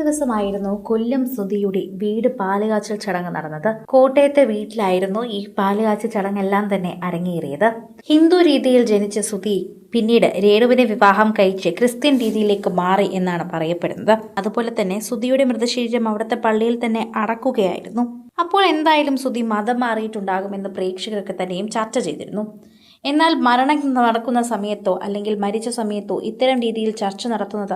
ദിവസമായിരുന്നു കൊല്ലം സുധിയുടെ വീട് പാലുകാച്ചൽ ചടങ്ങ് നടന്നത്. കോട്ടയത്തെ വീട്ടിലായിരുന്നു ഈ പാലുകാച്ചൽ ചടങ്ങെല്ലാം തന്നെ അരങ്ങേറിയത്. ഹിന്ദു രീതിയിൽ ജനിച്ച സുധി പിന്നീട് രേണുവിനെ വിവാഹം കഴിച്ച് ക്രിസ്ത്യൻ രീതിയിലേക്ക് മാറി എന്നാണ് പറയപ്പെടുന്നത്. അതുപോലെ തന്നെ സുധിയുടെ മൃതശരീരം അവിടുത്തെ പള്ളിയിൽ തന്നെ അടക്കുകയായിരുന്നു. അപ്പോൾ എന്തായാലും സുധി മതം മാറിയിട്ടുണ്ടാകുമെന്ന് പ്രേക്ഷകർക്ക് തന്നെയും ചർച്ച ചെയ്തിരുന്നു. എന്നാൽ മരണം നടക്കുന്ന സമയത്തോ അല്ലെങ്കിൽ മരിച്ച സമയത്തോ ഇത്തരം രീതിയിൽ ചർച്ച നടത്തുന്നത്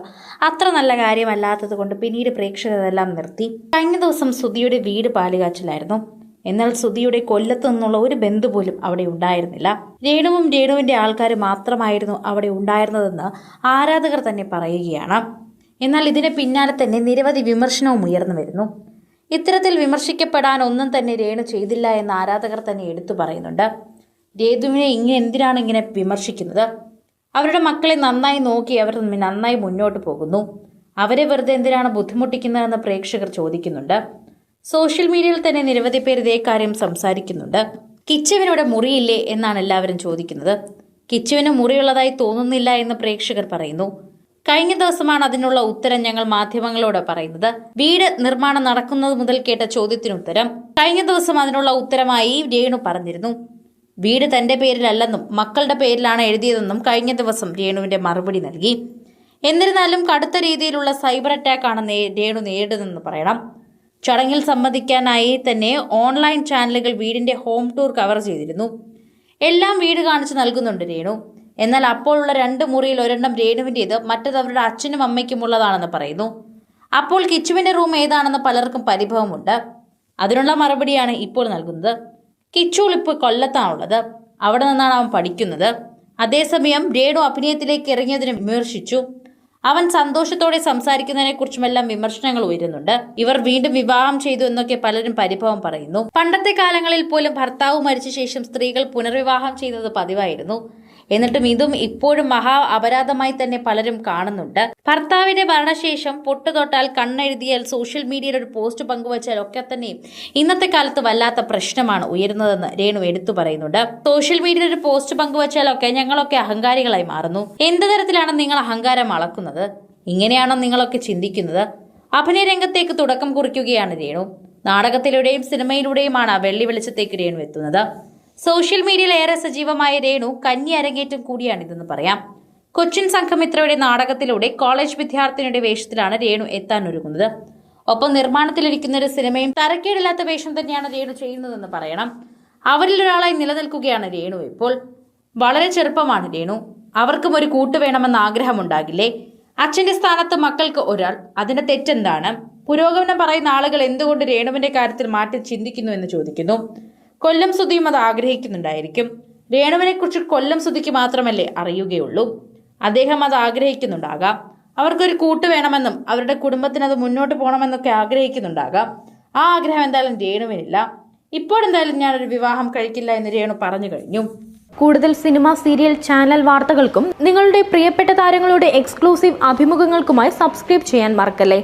അത്ര നല്ല കാര്യമല്ലാത്തത് കൊണ്ട് പിന്നീട് പ്രേക്ഷകരെല്ലാം നിർത്തി. കഴിഞ്ഞ ദിവസം സുധിയുടെ വീട് പാലുകാച്ചിലായിരുന്നു. എന്നാൽ സുധിയുടെ കൊല്ലത്ത് നിന്നുള്ള ഒരു ബന്ധു പോലും അവിടെ ഉണ്ടായിരുന്നില്ല. രേണുവും രേണുവിന്റെ ആൾക്കാർ മാത്രമായിരുന്നു അവിടെ ഉണ്ടായിരുന്നതെന്ന് ആരാധകർ തന്നെ പറയുകയാണ്. എന്നാൽ ഇതിന് പിന്നാലെ തന്നെ നിരവധി വിമർശനവും ഉയർന്നു വരുന്നു. ഇത്തരത്തിൽ വിമർശിക്കപ്പെടാൻ ഒന്നും തന്നെ രേണു ചെയ്തില്ല എന്ന് ആരാധകർ തന്നെ എടുത്തു പറയുന്നുണ്ട്. രേതുവിനെ ഇങ്ങനെ എന്തിനാണ് ഇങ്ങനെ വിമർശിക്കുന്നത്? അവരുടെ മക്കളെ നന്നായി നോക്കി അവർ നന്നായി മുന്നോട്ട് പോകുന്നു. അവരെ വെറുതെ എന്തിനാണ് ബുദ്ധിമുട്ടിക്കുന്നതെന്ന് പ്രേക്ഷകർ ചോദിക്കുന്നുണ്ട്. സോഷ്യൽ മീഡിയയിൽ തന്നെ നിരവധി പേർ ഇതേ കാര്യം സംസാരിക്കുന്നുണ്ട്. കിച്ചുവിനിവിടെ മുറിയില്ലേ എന്നാണ് എല്ലാവരും ചോദിക്കുന്നത്. കിച്ചുവിന് മുറിയുള്ളതായി തോന്നുന്നില്ല എന്ന് പ്രേക്ഷകർ പറയുന്നു. കഴിഞ്ഞ ദിവസമാണ് അതിനുള്ള ഉത്തരം ഞങ്ങൾ മാധ്യമങ്ങളോട് പറയുന്നത്. വീട് നിർമ്മാണം നടക്കുന്നത് മുതൽ കേട്ട ചോദ്യത്തിനുത്തരം കഴിഞ്ഞ ദിവസം അതിനുള്ള ഉത്തരമായി രേണു പറഞ്ഞിരുന്നു. വീട് തന്റെ പേരിലല്ലെന്നും മക്കളുടെ പേരിലാണ് എഴുതിയതെന്നും കഴിഞ്ഞ ദിവസം രേണുവിന്റെ മറുപടി നൽകി. എന്നിരുന്നാലും കടുത്ത രീതിയിലുള്ള സൈബർ അറ്റാക്കാണ് രേണു നേരിടുന്നതെന്ന് പറയണം. ചടങ്ങിൽ സംബന്ധിക്കാനായി തന്നെ ഓൺലൈൻ ചാനലുകൾ വീടിന്റെ ഹോം ടൂർ കവർ ചെയ്തിരുന്നു. എല്ലാം വീട് കാണിച്ചു നൽകുന്നുണ്ട് രേണു. എന്നാൽ അപ്പോഴുള്ള രണ്ട് മുറിയിൽ ഒരെണ്ണം രേണുവിന്റേത് മറ്റത് അവരുടെ അച്ഛനും അമ്മയ്ക്കും ഉള്ളതാണെന്ന് പറയുന്നു. അപ്പോൾ കിച്ചുവിന്റെ റൂം ഏതാണെന്ന് പലർക്കും പരിഭവമുണ്ട്. അതിനുള്ള മറുപടിയാണ് ഇപ്പോൾ നൽകുന്നത്. കിച്ചുൾ ഇപ്പോൾ കൊല്ലത്താണുള്ളത് അവിടെ നിന്നാണ് അവൻ പഠിക്കുന്നത്. അതേസമയം രേണു അഭിനയത്തിലേക്ക് ഇറങ്ങിയതിനെ വിമർശിച്ചു. അവൻ സന്തോഷത്തോടെ സംസാരിക്കുന്നതിനെക്കുറിച്ചുമെല്ലാം വിമർശനങ്ങൾ ഉയരുന്നുണ്ട്. ഇവർ വീണ്ടും വിവാഹം ചെയ്തു എന്നൊക്കെ പലരും പരിഭവം പറയുന്നു. പണ്ടത്തെ കാലങ്ങളിൽ പോലും ഭർത്താവ് മരിച്ച ശേഷം സ്ത്രീകൾ പുനർവിവാഹം ചെയ്യുന്നത് പതിവായിരുന്നു. എന്നിട്ടും ഇതും ഇപ്പോഴും മഹാ അപരാധമായി തന്നെ പലരും കാണുന്നുണ്ട്. ഭർത്താവിന്റെ മരണശേഷം പൊട്ടു തൊട്ടാൽ കണ്ണെഴുതിയാൽ സോഷ്യൽ മീഡിയയിൽ ഒരു പോസ്റ്റ് പങ്കുവച്ചാൽ ഒക്കെ തന്നെ ഇന്നത്തെ കാലത്ത് വല്ലാത്ത പ്രശ്നമാണ് ഉയരുന്നതെന്ന് രേണു എടുത്തു പറയുന്നുണ്ട്. സോഷ്യൽ മീഡിയയിൽ ഒരു പോസ്റ്റ് പങ്കുവച്ചാലൊക്കെ ഞങ്ങളൊക്കെ അഹങ്കാരികളായി മാറുന്നു. എന്ത് തരത്തിലാണ് നിങ്ങൾ അഹങ്കാരം അളക്കുന്നത്? ഇങ്ങനെയാണോ നിങ്ങളൊക്കെ ചിന്തിക്കുന്നത്? അഭിനയ രംഗത്തേക്ക് തുടക്കം കുറിക്കുകയാണ് രേണു. നാടകത്തിലൂടെയും സിനിമയിലൂടെയുമാണ് വെള്ളി വെളിച്ചത്തേക്ക് രേണു എത്തുന്നത്. സോഷ്യൽ മീഡിയയിൽ ഏറെ സജീവമായ രേണു കന്നി അരങ്ങേറ്റം കൂടിയാണിതെന്ന് പറയാം. കൊച്ചിൻ സംഘമിത്രയുടെ നാടകത്തിലൂടെ കോളേജ് വിദ്യാർത്ഥിനിയുടെ വേഷത്തിലാണ് രേണു എത്താൻ ഒരുങ്ങുന്നത്. ഒപ്പം നിർമ്മാണത്തിലിരിക്കുന്ന ഒരു സിനിമയും തരക്കേടില്ലാത്ത വേഷം തന്നെയാണ് രേണു ചെയ്യുന്നതെന്ന് പറയണം. അവരിൽ ഒരാളായി നിലനിൽക്കുകയാണ് രേണു ഇപ്പോൾ. വളരെ ചെറുപ്പമാണ് രേണു. അവർക്കും ഒരു കൂട്ട് വേണമെന്ന ആഗ്രഹമുണ്ടാകില്ലേ? അച്ഛന്റെ സ്ഥാനത്ത് മക്കൾക്ക് ഒരാൾ. അതിന്റെ തെറ്റെന്താണ്? പുരോഗമനം പറയുന്ന ആളുകൾ എന്തുകൊണ്ട് രേണുവിന്റെ കാര്യത്തിൽ മാറ്റി ചിന്തിക്കുന്നു എന്ന് ചോദിക്കുന്നു. കൊല്ലം സുധിയും അത് ആഗ്രഹിക്കുന്നുണ്ടായിരിക്കും. രേണുവിനെ കുറിച്ച് കൊല്ലം സുധിക്ക് മാത്രമല്ലേ അറിയുകയുള്ളൂ. അദ്ദേഹം അത് ആഗ്രഹിക്കുന്നുണ്ടാകാം. അവർക്കൊരു കൂട്ട് വേണമെന്നും അവരുടെ കുടുംബത്തിന് അത് മുന്നോട്ട് പോകണമെന്നൊക്കെ ആഗ്രഹിക്കുന്നുണ്ടാകാം. ആ ആഗ്രഹം എന്തായാലും രേണുവിനില്ല. ഇപ്പോഴെന്തായാലും ഞാനൊരു വിവാഹം കഴിക്കില്ല എന്ന് രേണു പറഞ്ഞു കഴിഞ്ഞു. കൂടുതൽ സിനിമ സീരിയൽ ചാനൽ വാർത്തകൾക്കും നിങ്ങളുടെ പ്രിയപ്പെട്ട താരങ്ങളുടെ എക്സ്ക്ലൂസീവ് അഭിമുഖങ്ങൾക്കുമായി സബ്സ്ക്രൈബ് ചെയ്യാൻ മറക്കല്ലേ?